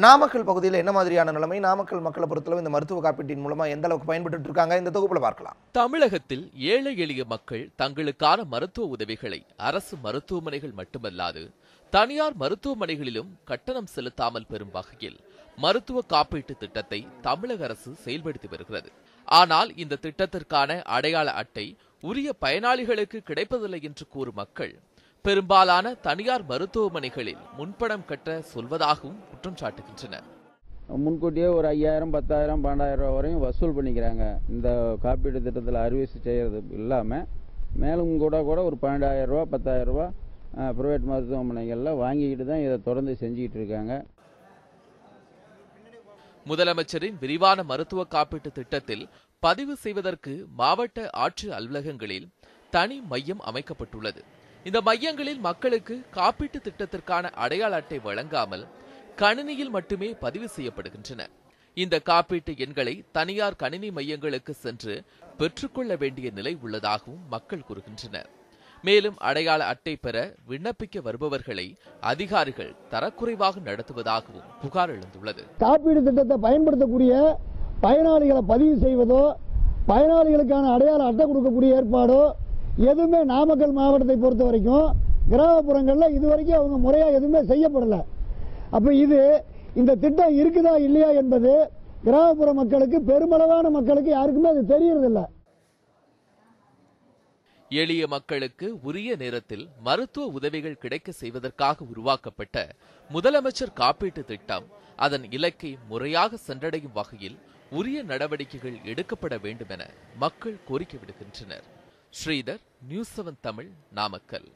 நாமக்கல் பகுதியில் என்ன மாதிரியான நிலைமை? நாமக்கல் மக்களை பொறுத்தளவு இந்த மருத்துவ காப்பீட்டின் மூலமா எந்த அளவுக்கு பயன்பட்டு இருக்காங்க? இந்த தொகுப்புல பார்க்கலாம். தமிழகத்தில் ஏழை எளிய மக்கள் தங்களுக்கான மருத்துவ உதவிகளை அரசு மருத்துவமனைகள் மட்டுமல்லாது தனியார் மருத்துவமனைகளிலும் கட்டணம் செலுத்தாமல் பெறும் வகையில் மருத்துவ காப்பீட்டு திட்டத்தை தமிழக அரசு செயல்படுத்தி வருகிறது. ஆனால் இந்த திட்டத்திற்கான அடையாள அட்டை உரிய பயனாளிகளுக்கு கிடைப்பதில்லை என்று கூறும் மக்கள் பெரும்பாலான தனியார் மருத்துவமனைகளில் முன்பணம் கட்ட சொல்வதாகவும் குற்றம் சாட்டுகின்றனர். முன்கூட்டியே ஒரு ஐயாயிரம் பத்தாயிரம் பன்னெண்டாயிரம் ரூபா வரையும் வசூல் பண்ணிக்கிறாங்க. இந்த காப்பீடு திட்டத்தில் அறுவை செய்கிறது இல்லாமல் மேலும் கூட கூட ஒரு பன்னெண்டாயிரம் ரூபா பத்தாயிரம் ரூபா ப்ரைவேட் மருத்துவமனைகளில் வாங்கிக்கிட்டு தான் இதை தொடர்ந்து செஞ்சுக்கிட்டு இருக்காங்க. முதலமைச்சரின் விரிவான மருத்துவ காப்பீட்டு திட்டத்தில் பதிவு செய்வதற்கு மாவட்ட ஆட்சியர் அலுவலகங்களில் தனி மையம் அமைக்கப்பட்டுள்ளது. இந்த மையங்களில் மக்களுக்கு காப்பீட்டு திட்டத்திற்கான அடையாள அட்டை வழங்காமல் கணினியில் மட்டுமே பதிவு செய்யப்படுகின்றன. இந்த காப்பீட்டு எண்களை தனியார் கணினி மையங்களுக்கு சென்று பெற்றுக்கொள்ள வேண்டிய நிலை உள்ளதாகவும் மக்கள் கூறுகின்றனர். மேலும் அடையாள அட்டை பெற விண்ணப்பிக்க வருபவர்களை அதிகாரிகள் தரக்குறைவாக நடத்துவதாகவும் புகார் எழுந்துள்ளது. காப்பீடு திட்டத்தை பயன்படுத்தக்கூடிய பயனாளிகளை பதிவு செய்வதோ பயனாளிகளுக்கான அடையாள அட்டை கொடுக்கக்கூடிய ஏற்பாடோ எதுவுமே நாமக்கல் மாவட்டத்தை பொறுத்த வரைக்கும் கிராமப்புறங்களில் இது வரைக்கும் அவங்க முறையாக எதுவுமே செய்யப்படலை. அப்போ இது இந்த திட்டம் இருக்குதா இல்லையா என்பது கிராமப்புற மக்களுக்கு பெருமளவான மக்களுக்கு யாருக்குமே அது தெரியறதில்லை. எளிய மக்களுக்கு உரிய நேரத்தில் மருத்துவ உதவிகள் கிடைக்க செய்வதற்காக உருவாக்கப்பட்ட முதலமைச்சர் காப்பீட்டு திட்டம் அதன் இலக்கை முறையாக சென்றடையும் வகையில் உரிய நடவடிக்கைகள் எடுக்கப்பட வேண்டும் என மக்கள் கோரிக்கை விடுக்கின்றனர். Sridhar news seven Tamil Namakkal.